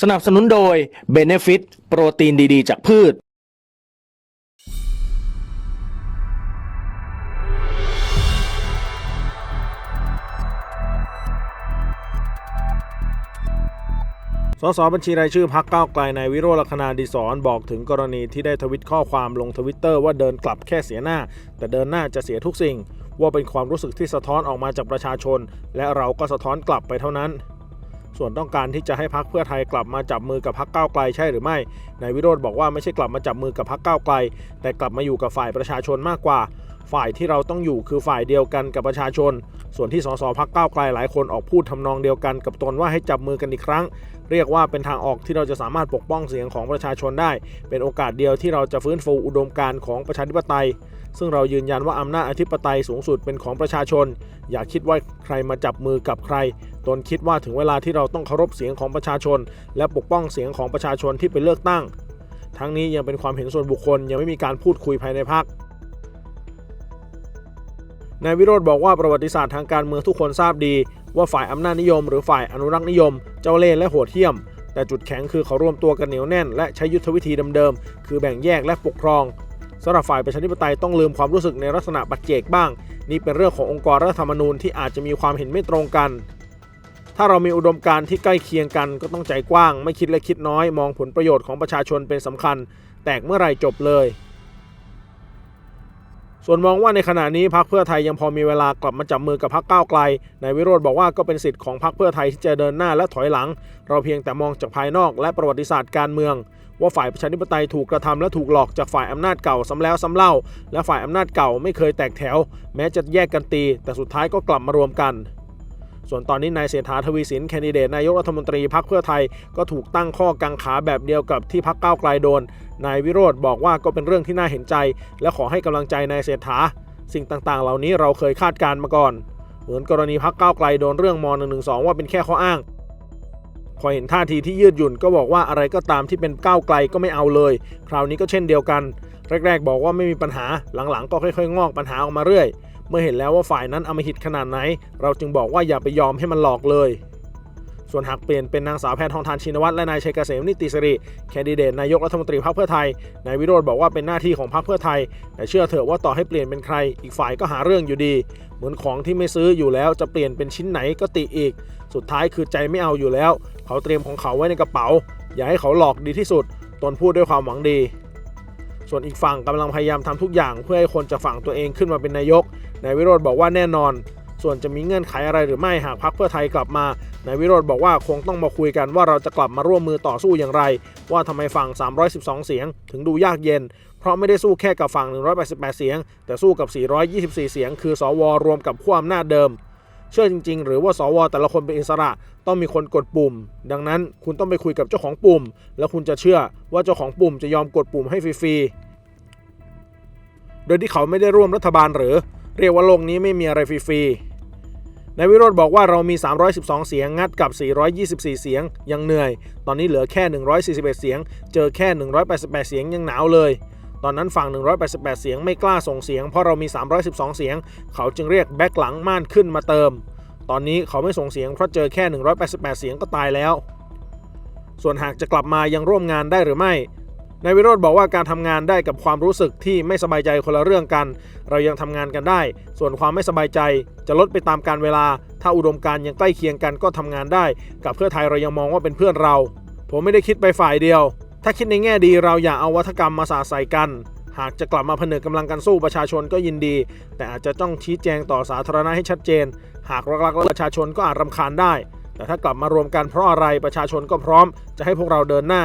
สนับสนุนโดย Benefit โปรตีนดีๆ จากพืช สสบัญชีรายชื่อพักเก้าวไกลในายวิโรจน์ลักษณาดิศรบอกถึงกรณีที่ได้ทวิตข้อความลงทวิตเตอร์ว่าเดินกลับแค่เสียหน้า แต่เดินหน้าจะเสียทุกสิ่ง ว่าเป็นความรู้สึกที่สะท้อนออกมาจากประชาชน และเราก็สะท้อนกลับไปเท่านั้น ส่วนต้องการที่จะให้พักเพื่อไทยกลับมาจับมือกับพักก้าวไกลใช่หรือไม่นายวิโรจน์บอกว่าไม่ใช่กลับมาจับมือกับพักก้าวไกล แต่กลับมาอยู่กับฝ่ายประชาชนมากกว่า ฝ่ายที่เราต้องอยู่คือฝ่ายเดียวกันกับประชาชน ส่วนที่สสพักก้าวไกลหลายคนออกพูดทำนองเดียวกันกับตนว่าให้จับมือกันอีกครั้ง เรียกว่าเป็นทางออกที่เราจะสามารถปกป้องเสียงของประชาชนได้ เป็นโอกาสเดียวที่เราจะฟื้นฟูอุดมการณ์ของประชาธิปไตยซึ่งเรายืนยันว่าอำนาจอธิปไตยสูงสุดเป็นของประชาชน อย่าคิดว่าใครมาจับมือกับใคร ตนคิดว่าถึงเวลาที่เราต้องเคารพเสียงของประชาชน และปกป้องเสียงของประชาชนที่ไปเลือกตั้ง ทั้งนี้ยังเป็นความเห็นส่วนบุคคลยังไม่มีการพูดคุยภายในพรรคนายวิโรธบอกว่าประวัติศาสตร์ทางการเมืองทุกคนทราบดี ว่าฝ่ายอำนาจนิยม หรือฝ่ายอนุรักษ์นิยม เจ้าเล่ห์และโหดเหี้ยม แต่จุดแข็งคือเขารวมตัวกันเหนียวแน่น และใช้ยุทธวิธีเดิมๆคือแบ่งแยกและปกครองสำหรับฝ่ายประชาธิปไตยต้องลืมความรู้สึกในลักษณะบักเจกบ้าง นี่เป็นเรื่องขององค์กรรัฐธรรมนูญที่อาจจะมีความเห็นไม่ตรงกัน ถ้าเรามีอุดมการณ์ที่ใกล้เคียงกันก็ต้องใจกว้าง ไม่คิดเล็กคิดน้อย มองผลประโยชน์ของประชาชนเป็นสำคัญ แตกเมื่อไหร่จบเลย ส่วนมองว่าในขณะนี้พรรคเพื่อไทยยังพอมีเวลากลับมาจับมือกับพรรคก้าวไกลนายวิโรธบอกว่าก็เป็นสิทธิ์ของพรรคเพื่อไทยที่จะเดินหน้าและถอยหลัง เราเพียงแต่มองจากภายนอกและประวัติศาสตร์การเมืองว่าฝ่ายประชาธิปไตยถูกกระทำและถูกหลอกจากฝ่ายอำนาจเก่าซ้ำแล้วซ้ำเล่า และฝ่ายอำนาจเก่าไม่เคยแตกแถว แม้จะแยกกันตี แต่สุดท้ายก็กลับมารวมกัน ส่วนตอนนี้นายเศรษฐาทวีสินแคนดิเดตนายกรัฐมนตรีพรรคเพื่อไทยก็ถูกตั้งข้อกังขาแบบเดียวกับที่พรรคก้าวไกลโดน นายวิโรธบอกว่าก็เป็นเรื่องที่น่าเห็นใจ และขอให้กำลังใจนายเศรษฐา สิ่งต่างๆ เหล่านี้เราเคยคาดการมาก่อน เหมือนกรณีพักก้าวไกลโดนเรื่องม .112 ว่าเป็นแค่ข้ออ้างพอเห็นท่าทีที่ยืดหยุ่นก็บอกว่าอะไรก็ตามที่เป็นก้าวไกลก็ไม่เอาเลย คราวนี้ก็เช่นเดียวกัน แรก ๆ บอกว่าไม่มีปัญหาหลังๆ ก็ค่อยๆ งอกปัญหาออกมาเรื่อย เมื่อเห็นแล้วว่าฝ่ายนั้นอำมหิตขนาดไหน เราจึงบอกว่าอย่าไปยอมให้มันหลอกเลย ส่วนหากเปลี่ยนเป็นนางสาวแพทองทานชินวัตรและนายชัยเกษมนิติสิริแคนดิเดตนายกรัฐมนตรีพรรคเพื่อไทยนายวิโรธบอกว่าเป็นหน้าที่ของพรรคเพื่อไทย แต่เชื่อเถอะว่าต่อให้เปลี่ยนเป็นใคร อีกฝ่ายก็หาเรื่องอยู่ดี เหมือนของที่ไม่ซื้ออยู่แล้วจะเปลี่ยนเป็นชิ้นไหนก็ติอีก สุดท้ายคือใจไม่เอาอยู่แล้ว เขาเตรียมของเขาไว้ในกระเป๋า อย่าให้เขาหลอกดีที่สุดตนพูดด้วยความหวังดีส่วนอีกฝั่งกำลังพยายามทำทุกอย่างเพื่อให้คนจากฝั่งตัวเองขึ้นมาเป็นนายก นายวิโรธบอกว่าแน่นอน ส่วนจะมีเงื่อนไขอะไรหรือไม่หากพรรคเพื่อไทยกลับมานายวิโรธบอกว่าคงต้องมาคุยกันว่าเราจะกลับมาร่วมมือต่อสู้อย่างไร ว่าทำไมฝั่ง 312 เสียง ถึงดูยากเย็น เพราะไม่ได้สู้แค่กับฝั่ง 188 เสียง แต่สู้กับ 424 เสียง คือสวรวมกับขั้วอำนาจเดิมเชื่อจริง ๆ หรือว่าสวแต่ละคนเป็นอิสระต้องมีคนกดปุ่ม ดังนั้นคุณต้องไปคุยกับเจ้าของปุ่ม แล้วคุณจะเชื่อว่าเจ้าของปุ่มจะยอมกดปุ่มให้ฟรีๆ โดยที่เขาไม่ได้ร่วมรัฐบาลหรือ เรียกว่าโลกนี้ไม่มีอะไรฟรีๆนายวิโรธบอกว่าเรามี 312 เสียงงัดกับ 424 เสียงยังเหนื่อย ตอนนี้เหลือแค่ 141 เสียง เจอแค่ 188 เสียงยังหนาวเลย ตอนนั้นฝั่ง 188 เสียงไม่กล้าส่งเสียง เพราะเรามี 312 เสียง เขาจึงเรียกแบ็คหลังม่านขึ้นมาเติม ตอนนี้เขาไม่ส่งเสียงเพราะเจอแค่ 188 เสียงก็ตายแล้วส่วนหากจะกลับมายังร่วมงานได้หรือไม่ นายวิโรธบอกว่าการทำงานได้กับความรู้สึกที่ไม่สบายใจคนละเรื่องกัน เรายังทำงานกันได้ ส่วนความไม่สบายใจจะลดไปตามการเวลา ถ้าอุดมการยังใกล้เคียงกันก็ทำงานได้ กับเพื่อไทยเรายังมองว่าเป็นเพื่อนเรา ผมไม่ได้คิดไปฝ่ายเดียว ถ้าคิดในแง่ดีเราอย่าเอาวัฒกรรมมาสาใส่กัน หากจะกลับมาผนึกกำลังกันสู้ประชาชนก็ยินดี แต่อาจจะต้องชี้แจงต่อสาธารณะให้ชัดเจน หากรักๆประชาชนก็อาจรำคาญได้ แต่ถ้ากลับมารวมกันเพราะอะไรประชาชนก็พร้อม จะให้พวกเราเดินหน้า